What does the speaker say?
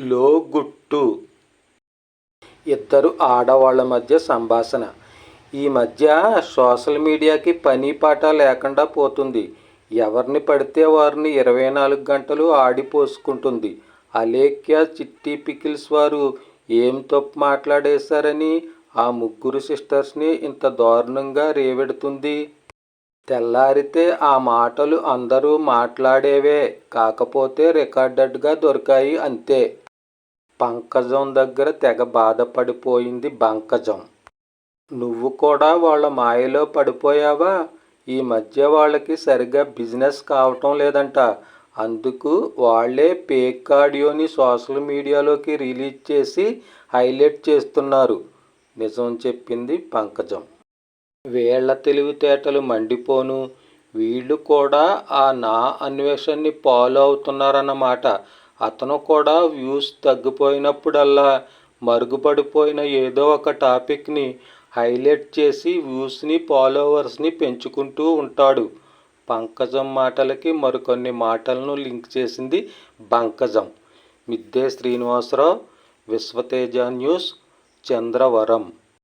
లోగుట్టు. ఇద్దరు ఆడవాళ్ళ మధ్య సంభాషణ. ఈ మధ్య సోషల్ మీడియాకి పని పాట లేకుండా పోతుంది. ఎవరిని పడితే వారిని ఇరవై నాలుగు గంటలు ఆడిపోసుకుంటుంది. అలేఖ్య చిట్టి పికిల్స్ వారు ఏం తప్పు మాట్లాడేశారని ఆ ముగ్గురు సిస్టర్స్ని ఇంత దారుణంగా రేవెడుతుంది? తెల్లారితే ఆ మాటలు అందరూ మాట్లాడేవే. కాకపోతే రికార్డెడ్గా దొరికాయి అంతే. పంకజం దగ్గర తెగ బాధపడిపోయింది బంకజం. నువ్వు కూడా వాళ్ళ మాయలో పడిపోయావా? ఈ మధ్య వాళ్ళకి సరిగ్గా బిజినెస్ కావటం లేదంట. అందుకు వాళ్ళే పేక్ ఆడియోని సోషల్ మీడియాలోకి రిలీజ్ చేసి హైలైట్ చేస్తున్నారు. నిజం చెప్పింది పంకజం. వీళ్ళ తెలివితేటలు మండిపోను. వీళ్ళు కూడా ఆ నా అన్వేషణని ఫాలో అవుతున్నారన్నమాట. అతను కూడా వ్యూస్ తగ్గిపోయినప్పుడల్లా మరుగుపడిపోయిన ఏదో ఒక టాపిక్ని హైలైట్ చేసి వ్యూస్ని ఫాలోవర్స్ని పెంచుకుంటూ ఉంటాడు. పంకజం మాటలకి మరికొన్ని మాటలను లింక్ చేసింది బంకజం మిద్దే శ్రీనివాసరావు విశ్వతేజ న్యూస్ చంద్రవరం.